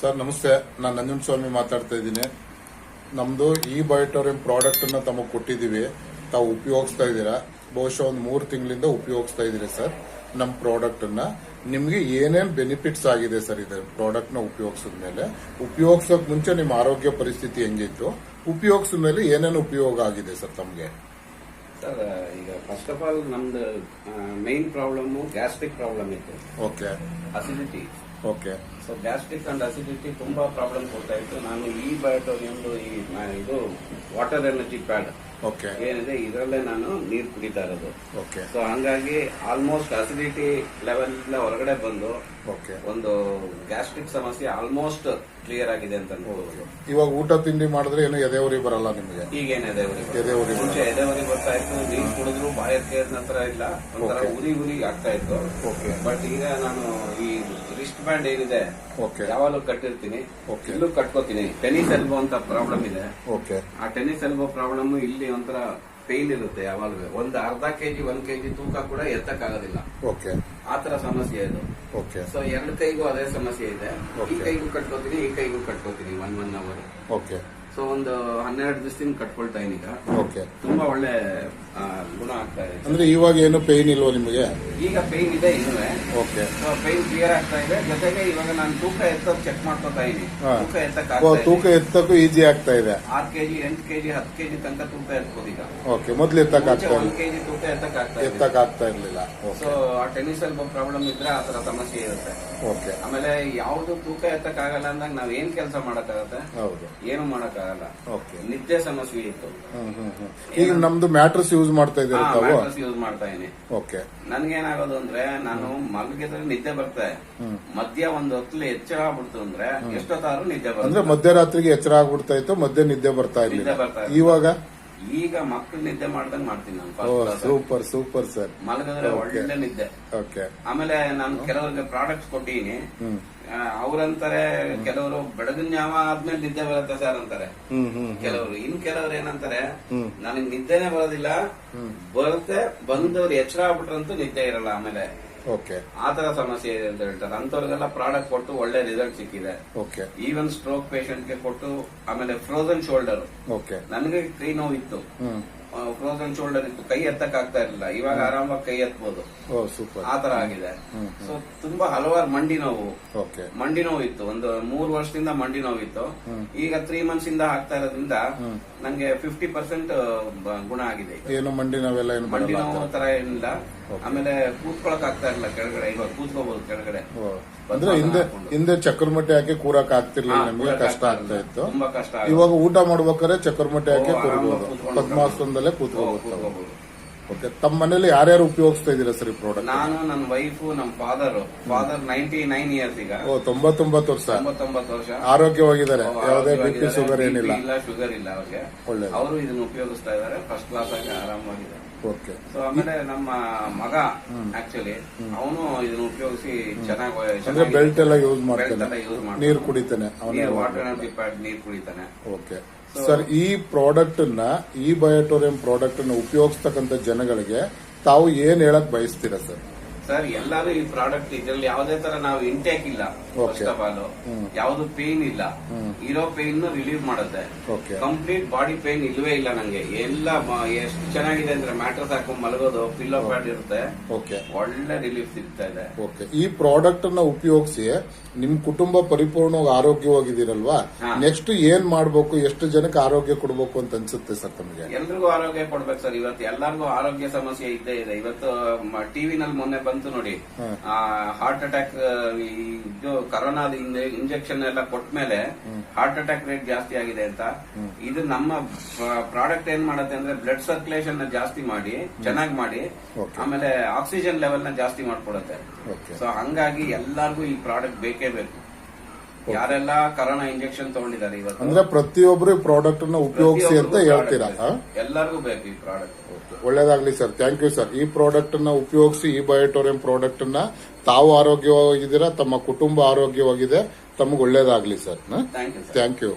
Sir ನಮಸ್ತೆ. ನಾನು ನಂಜನ್ ಸ್ವಾಮಿ ಮಾತಾಡ್ತಾ ಇದ್ದೀನಿ. ನಮ್ದು ಈ ಬಯೋಟೋರಿಯಂ ಪ್ರಾಡಕ್ಟ್ ಅನ್ನ ತಮಗೆ ಕೊಟ್ಟಿದ್ದೀವಿ. ತಾವು ಉಪಯೋಗಿಸ್ತಾ ಇದ್ದೀರಾ? ಬಹುಶಃ ಒಂದು ಮೂರು ತಿಂಗಳಿಂದ ಉಪಯೋಗಿಸ್ತಾ ಇದ್ದೀರಿ ಸರ್ ನಮ್ಮ ಪ್ರಾಡಕ್ಟ್ ಅನ್ನ. ನಿಮ್ಗೆ ಏನೇನ್ ಬೆನಿಫಿಟ್ಸ್ ಆಗಿದೆ ಸರ್ ಇದೆ ಪ್ರಾಡಕ್ಟ್ನ ಉಪಯೋಗಿಸಿದ ಮೇಲೆ? ಉಪಯೋಗಿಸೋಕೆ ಮುಂಚೆ ನಿಮ್ಮ ಆರೋಗ್ಯ ಪರಿಸ್ಥಿತಿ ಹೆಂಗಿತ್ತು? ಉಪಯೋಗಿಸಿದ ಮೇಲೆ ಏನೇನು ಉಪಯೋಗ ಆಗಿದೆ ಸರ್ ತಮಗೆ? ಸರ್ ಈಗ ಫಸ್ಟ್ ಆಫ್ ಆಲ್ ನಮ್ದು ಮೈನ್ ಪ್ರಾಬ್ಲಮ್ ಗ್ಯಾಸ್ಟ್ರಿಕ್ ಪ್ರಾಬ್ಲಮ್ ಇತ್ತು. Okay acidity okay so gastric and acidity ತುಂಬಾ ಪ್ರಾಬ್ಲಮ್ ಕೊಡ್ತಾ ಇತ್ತು. ನಾನು ಈ ಬಯೋಟೋನಿಯಮ್ದು ಈ ಮ- ಇದು ವಾಟರ್ ಎನರ್ಜಿ ಪ್ಯಾಡ್ ಓಕೆ ಏನಿದೆ ಇದರಲ್ಲೇ ನಾನು ನೀರು ಕುಡಿತಾ ಇರೋದು. ಓಕೆ ಸೊ ಹಂಗಾಗಿ ಆಲ್ಮೋಸ್ಟ್ ಅಸಿಡಿಟಿ ಲೆವೆಲ್ ಹೊರಗಡೆ ಬಂದು ಓಕೆ ಒಂದು ಗ್ಯಾಸ್ಟ್ರಿಕ್ ಸಮಸ್ಯೆ ಆಲ್ಮೋಸ್ಟ್ ಕ್ಲಿಯರ್ ಆಗಿದೆ ಅಂತ ಅನ್ಕೋಬಹುದು ಇವಾಗ ಊಟ ತಿಂಡಿ ಮಾಡಿದ್ರೆ ಏನು ಎದೆವರಿ ಬರಲ್ಲ ನಿಮಗೆ? ಈಗೇನಿದೆ ಎದೆವರಿ ಮುಂಚೆ ಎದೆವರಿ ಬರ್ತಾ ಇತ್ತು. ನೀರು ಕುಡಿದ್ರು ಬಾಯಕ್ಕೆ ನಂತರ ಇಲ್ಲ. ಒಂಥರ ಉರಿ ಉರಿ ಆಗ್ತಾ ಇತ್ತು. ಓಕೆ ಬಟ್ ಈಗ ನಾನು ಈ ರಿಸ್ಟ್ ಬ್ಯಾಂಡ್ ಏನಿದೆ ಓಕೆ ಯಾವಾಗಲೂ ಕಟ್ಟಿರ್ತೀನಿ. ಓಕೆ ಇಲ್ಲೂ ಕಟ್ಕೋತೀನಿ. ಟೆನಿಸ್ ಎಲ್ಬೋ ಅಂತ ಪ್ರಾಬ್ಲಮ್ ಇದೆ. ಓಕೆ ಆ ಟೆನಿಸ್ ಎಲ್ಬೋ ಪ್ರಾಬ್ಲಮ್ ಇಲ್ಲಿ ಒಂಥರ ಪೇನ್ ಇರುತ್ತೆ ಯಾವಾಗಲೂ. ಒಂದು ಅರ್ಧ ಕೆಜಿ ಒಂದ್ ಕೆಜಿ ತೂಕ ಕೂಡ ಎತ್ತಕ್ಕಾಗೋದಿಲ್ಲ. ಓಕೆ ಆ ತರ ಸಮಸ್ಯೆ ಇದು. ಓಕೆ ಸೊ ಎರಡು ಕೈಗೂ ಅದೇ ಸಮಸ್ಯೆ ಇದೆ. ಈ ಕೈಗೂ ಕಟ್ಕೋತೀನಿ ಈ ಕೈಗೂ ಕಟ್ಕೋತೀನಿ one one hour okay so ಒಂದು ಹನ್ನೆರಡು ದಿವಸದಿಂದ ಕಟ್ಕೊಳ್ತಾ ಇದೀನಿ ಈಗ. ಓಕೆ ತುಂಬಾ ಒಳ್ಳೆ ಆ, ಗುಣ ಆಗ್ತಾ ಇದೆ. ಅಂದ್ರೆ ಇವಾಗ ಏನು ಪೇನ್ ಇಲ್ವಾ ನಿಮಗೆ? ಈಗ ಪೈನ್ ಇದೆ ಇನ್ನೂ ಓಕೆ ಪೈನ್ ಕ್ಲಿಯರ್ ಆಗ್ತಾ ಇದೆ. ಜೊತೆಗೆ ಇವಾಗ ನಾನು ತೂಕ ಎತ್ತೋದು ಚೆಕ್ ಮಾಡ್ಕೋತಾ ಇದೀನಿ ಹಾ. ತೂಕ ಎತ್ತಕ್ ಓ, ಆಗ್ತಾ ತೂಕ ಎತ್ತಕ್ಕೂ ಈಸಿ ಆಗ್ತಾ ಇದೆ. ಆರ್ ಕೆಜಿ ಎಂಟು ಕೆಜಿ ಹತ್ತು ಕೆಜಿ ತನಕ ತೂಕ ಎತ್ಬೋದು ಈಗ. ಓಕೆ ಮೊದ್ಲು ಎತ್ತಕ್ ಮುಂಚೆ ಆಗ್ತಾ ಒಂದ್ ಕೆಜಿ ತೂಕ ಎತ್ತಕ್ ಆಗ್ತಾ ಇದೆ ಎತ್ತಕ್ ಆಗ್ತಾ ಇರ್ಲಿಲ್ಲ. ಸೊ ಆ ಟೆನಿಸ್ ಅಲ್ಲಿ ಪ್ರಾಬ್ಲಮ್ ಇದ್ರೆ ಆ ತರ ಸಮಸ್ಯೆ ಇರುತ್ತೆ. ಓಕೆ ಆಮೇಲೆ ಯಾವ್ದು ತೂಕ ಎತ್ತಕ್ ಆಗಲ್ಲ ಅಂದಾಗ ನಾವ್ ಏನ್ ಕೆಲಸ ಮಾಡಕ್ಕಾಗತ್ತೆ? ಹೌದು. ಏನು ಮಾಡಕ್ಕಾಗಲ್ಲ. ಓಕೆ ನಿದ್ದೆ ಸಮಸ್ಯೆ ಇತ್ತು. ಹ್ಮ್ ಹ್ಮ್ ಹ್ಮ್. ಈಗ ನಮ್ದು ಮ್ಯಾಟ್ರಸ್ ಯೂಸ್ ಮಾಡ್ತಾ ಇದ್ದೀರಾ ತಾವು? ಯೂಸ್ ಮಾಡ್ತಾ ಇದೀನಿ. ಓಕೆ ನನ್ಗೇನಾಗೋದು ಅಂದ್ರೆ ನಾನು ಮಲಗಿದ್ರೆ ನಿದ್ದೆ ಬರ್ತಾ ಮಧ್ಯ ಒಂದ್ ಹೊತ್ತಲ್ಲಿ ಎಚ್ಚರ ಆಗ್ಬಿಡ್ತು ಅಂದ್ರೆ ಎಷ್ಟೊತ್ತಾದ್ರೂ ನಿದ್ದೆ ಅಂದ್ರೆ ಮಧ್ಯರಾತ್ರಿಗೆ ಎಚ್ಚರ ಆಗ್ಬಿಡ್ತಾ ಇತ್ತು ಮಧ್ಯ ನಿದ್ದೆ ಬರ್ತಾ ನಿದ್ದೆ ಬರ್ತಾ ಇರ್ಲಿಲ್ಲ. ಇವಾಗ? ಈಗ ಮಕ್ಕಳು ನಿದ್ದೆ ಮಾಡ್ದಂಗ್ ಮಾಡ್ತೀನಿ ನಾನು. ಸೂಪರ್ ಸೂಪರ್ ಸರ್ ಮಲಗಿದ್ರೆ. ಒಳ್ಳೆ ನಿದ್ದೆ. ಓಕೆ ಆಮೇಲೆ ನಾನು ಕೆಲವರಿಗೆ ಪ್ರಾಡಕ್ಟ್ಸ್ ಕೊಟ್ಟಿನಿ ಅವ್ರಂತಾರೆ ಕೆಲವರು ಬೆಳಗಿನ ಯಾವ ಆದ್ಮೇಲೆ ನಿದ್ದೆ ಬರುತ್ತೆ ಸರ್ ಅಂತಾರೆ. ಕೆಲವರು ಇನ್ ಕೆಲವ್ರು ಏನಂತಾರೆ ನನಗ್ ನಿದ್ದೆನೆ ಬರೋದಿಲ್ಲ. ಬರುತ್ತೆ ಬಂದವ್ರು ಎಚ್ಚರ ಆಗ್ಬಿಟ್ರಂತೂ ನಿದ್ದೆ ಇರಲ್ಲ ಆಮೇಲೆ. ಓಕೆ ಆ ತರ ಸಮಸ್ಯೆ ಇದೆ ಅಂತ ಹೇಳ್ತಾರೆ. ಅಂತವ್ರಿಗೆಲ್ಲ ಪ್ರಾಡಕ್ಟ್ ಕೊಟ್ಟು ಒಳ್ಳೆ ರಿಸಲ್ಟ್ ಸಿಕ್ಕಿದೆ. ಓಕೆ ಈವನ್ ಸ್ಟ್ರೋಕ್ ಪೇಷಂಟ್ಗೆ ಕೊಟ್ಟು ಆಮೇಲೆ ಫ್ರೋಸನ್ ಶೋಲ್ಡರ್ ಓಕೆ ನನಗೆ ಕೈ ನೋವಿತ್ತು. ಫ್ರೋಸನ್ ಶೋಲ್ಡರ್ ಇತ್ತು ಕೈ ಎತ್ತಕ್ ಆಗ್ತಾ ಇರಲಿಲ್ಲ. ಇವಾಗ ಆರಾಮಾಗಿ ಕೈ ಎತ್ಬೋದು. ಓ ಸೂಪರ್. ಆ ತರ ಆಗಿದೆ. ಸೊ ತುಂಬಾ ಹಲವಾರು ಮಂಡಿ ನೋವು. ಮಂಡಿ ನೋವು ಇತ್ತು. ಒಂದು ಮೂರು ವರ್ಷದಿಂದ ಮಂಡಿ ನೋವು ಇತ್ತು. ಈಗ ತ್ರೀ ಮಂತ್ಸ್ ಇಂದ ಆಗ್ತಾ ಇರೋದ್ರಿಂದ. ನಂಗೆ ಫಿಫ್ಟಿ ಪರ್ಸೆಂಟ್ ಗುಣ ಆಗಿದೆ. ಏನು ಮಂಡಿ ನೋವೆಲ್ಲ ಮಂಡಿ ನೋವು ತರ ಏನಿಲ್ಲ. ಆಮೇಲೆ ಕೂತ್ಕೊಳಕ್ ಆಗ್ತಾ ಇರಲಿಲ್ಲ ಕೆಳಗಡೆ. ಇವಾಗ ಕೂತ್ಕೋಬಹುದು ಕೆಳಗಡೆ. ಅಂದ್ರೆ ಹಿಂದೆ ಹಿಂದೆ ಚಕ್ರಮಟ್ಟಿ ಹಾಕಿ ಕೂರಕ್ ಆಗ್ತಿರ್ಲಿಲ್ಲ ನಮಗೆ? ಕಷ್ಟ ಆಗ್ತಾ ಇತ್ತು. ತುಂಬಾ ಕಷ್ಟ. ಇವಾಗ ಊಟ ಮಾಡ್ಬೇಕಾದ್ರೆ ಚಕ್ರಮಟ್ಟಿ ಹಾಕಿ ಕೂರ್ಬೋದು. ಪದ್ಮಾಸನದಲ್ಲೇ ಓ, ಕೂತ್ಕೋಬಹುದು. ಓಕೆ ತಮ್ಮ ಮನೇಲಿ ಯಾರ್ಯಾರು ಉಪಯೋಗಿಸ್ತಾ ಇದೀರಾ ಸರ್ ಈ ಪ್ರಾಡಕ್ಟ್ ನಾನು ನನ್ನ ವೈಫ್ ನಮ್ಮ father father ninety nine years ಈಗ. ಓ ತೊಂಬತ್ತೊಂಬತ್ತು ವರ್ಷ? ತೊಂಬತ್ತೊಂಬತ್ತು ವರ್ಷ. ಆರೋಗ್ಯವಾಗಿದ್ದಾರೆ. ಯಾವುದೇ ಬಿ ಪಿ ಶುಗರ್ ಏನಿಲ್ಲ. ಇಲ್ಲ ಶುಗರ್ ಇಲ್ಲ ಅವ್ರಿಗೆ. ಒಳ್ಳೇದು. ಅವರು ಇದನ್ನ ಉಪಯೋಗಿಸ್ತಾ ಇದ್ದಾರೆ. ಫಸ್ಟ್ ಕ್ಲಾಸ್ ಆಗಿ ಆರಾಮಾಗಿದೆ ಓಕೆ ಸೊ ಆಮೇಲೆ ನಮ್ಮ ಮಗ ಆಕ್ಚುಲಿ ಅವನು ಇದನ್ನ ಉಪಯೋಗಿಸಿ ಚೆನ್ನಾಗಿ ಅಂದ್ರೆ ಬೆಲ್ಟ್ ಎಲ್ಲ ಯೂಸ್ ಮಾಡ್ತಾನೆ. ನೀರು ಕುಡಿತಾನೆ ಅವನೇ ವಾಟರ್ ಎನರ್ಜಿ ಪ್ಯಾಡ್ ನೀರು ಕುಡಿತಾನೆ. ಓಕೆ ಸರ್ ಈ ಪ್ರಾಡಕ್ಟ್ನ ಈ ಬಯೋಟೋರಿಯಂ ಪ್ರಾಡಕ್ಟ್ನ ಉಪಯೋಗಿಸ್ತಕ್ಕಂಥ ಜನಗಳಿಗೆ ತಾವು ಏನ್ ಹೇಳಕ್ ಬಯಸ್ತೀರಾ ಸರ್ ಸರ್ ಎಲ್ಲಾರು ಈ ಪ್ರಾಡಕ್ಟ್ ಇದ್ರಲ್ಲಿ ಯಾವುದೇ ತರ ನಾವು ಇಂಟೇಕ್ ಇಲ್ಲ ಫಸ್ಟ್ ಆಫ್ ಆಲ್ ಯಾವ್ದು ಪೇನ್ ಇಲ್ಲ. ಇರೋ ಪೇನ್ ರಿಲೀವ್ ಮಾಡುತ್ತೆ. ಓಕೆ ಕಂಪ್ಲೀಟ್ ಬಾಡಿ ಪೇನ್ ಇಲ್ವೇ ಇಲ್ಲ ನಂಗೆ. ಎಲ್ಲ ಎಷ್ಟು ಚೆನ್ನಾಗಿದೆ ಅಂದ್ರೆ ಮ್ಯಾಟರ್ ಹಾಕೊಂಡ್ ಮಲಗೋದು ಪಿಲ್ಲೋ ಪ್ಯಾಡ್ ಇರುತ್ತೆ. ಓಕೆ ಒಳ್ಳೆ ರಿಲೀಫ್ ಸಿಗ್ತಾ ಇದೆ. ಓಕೆ ಈ ಪ್ರಾಡಕ್ಟ್ನ ಉಪಯೋಗಿಸಿ ನಿಮ್ ಕುಟುಂಬ ಪರಿಪೂರ್ಣವಾಗಿ ಆರೋಗ್ಯವಾಗಿದ್ದೀರಲ್ವಾ. ನೆಕ್ಸ್ಟ್ ಏನ್ ಮಾಡ್ಬೇಕು ಎಷ್ಟು ಜನಕ್ಕೆ ಆರೋಗ್ಯ ಕೊಡ್ಬೇಕು ಅಂತ ಅನ್ಸುತ್ತೆ ಸರ್ ತಮಗೆ? ಎಲ್ರಿಗೂ ಆರೋಗ್ಯ ಕೊಡ್ಬೇಕು ಸರ್. ಇವತ್ತು ಎಲ್ಲರಿಗೂ ಆರೋಗ್ಯ ಸಮಸ್ಯೆ ಇದ್ದೇ ಇದೆ. ಇವತ್ತು ಟಿವಿನಲ್ಲಿ ಮೊನ್ನೆ ಬಂತು ನೋಡಿ. ಆ ಹಾರ್ಟ್ ಅಟ್ಯಾಕ್ ಇದು ಕರೋನಾ ಇಂಜೆಕ್ಷನ್ ಎಲ್ಲ ಕೊಟ್ಮೇಲೆ ಹಾರ್ಟ್ ಅಟ್ಯಾಕ್ ರೇಟ್ ಜಾಸ್ತಿ ಆಗಿದೆ ಅಂತ. ಇದು ನಮ್ಮ ಪ್ರಾಡಕ್ಟ್ ಏನ್ ಮಾಡುತ್ತೆ ಅಂದ್ರೆ ಬ್ಲಡ್ ಸರ್ಕ್ಯುಲೇಷನ್ನ ಜಾಸ್ತಿ ಮಾಡಿ ಚೆನ್ನಾಗಿ ಮಾಡಿ ಆಮೇಲೆ ಆಕ್ಸಿಜನ್ ಲೆವೆಲ್ನ ಜಾಸ್ತಿ ಮಾಡ್ಕೊಡುತ್ತೆ ಸೊ ಹಂಗಾಗಿ ಎಲ್ಲಾರ್ಗು ಈ ಪ್ರಾಡಕ್ಟ್ ಬೇಕೇ ಬೇಕು. ಯಾರೆಲ್ಲ ಕರೋನಾ ಇಂಜೆಕ್ಷನ್ ತಗೊಂಡಿದ್ದಾರೆ ಇವತ್ತು? ಅಂದ್ರೆ ಪ್ರತಿಯೊಬ್ರು ಪ್ರಾಡಕ್ಟ್ ಅನ್ನ ಉಪಯೋಗಿಸಿ ಅಂತ ಹೇಳ್ತೀರಾ? ಎಲ್ಲರಿಗೂ ಬೇಕು ಈ ಪ್ರಾಡಕ್ಟ್ ಒಳ್ಳೇದಾಗ್ಲಿ ಸರ್ ಥ್ಯಾಂಕ್ ಯು ಸರ್ ಈ ಪ್ರಾಡಕ್ಟ್ ಅನ್ನ ಉಪಯೋಗಿಸಿ ಈ ಬಯೋಟೋರಿಯಂ ಪ್ರಾಡಕ್ಟ್ ಅನ್ನ ತಾವು ಆರೋಗ್ಯವಾಗಿದ್ದೀರಾ ತಮ್ಮ ಕುಟುಂಬ ಆರೋಗ್ಯವಾಗಿದೆ ತಮಗೆ ಒಳ್ಳೇದಾಗ್ಲಿ ಸರ್ ಥ್ಯಾಂಕ್ ಯು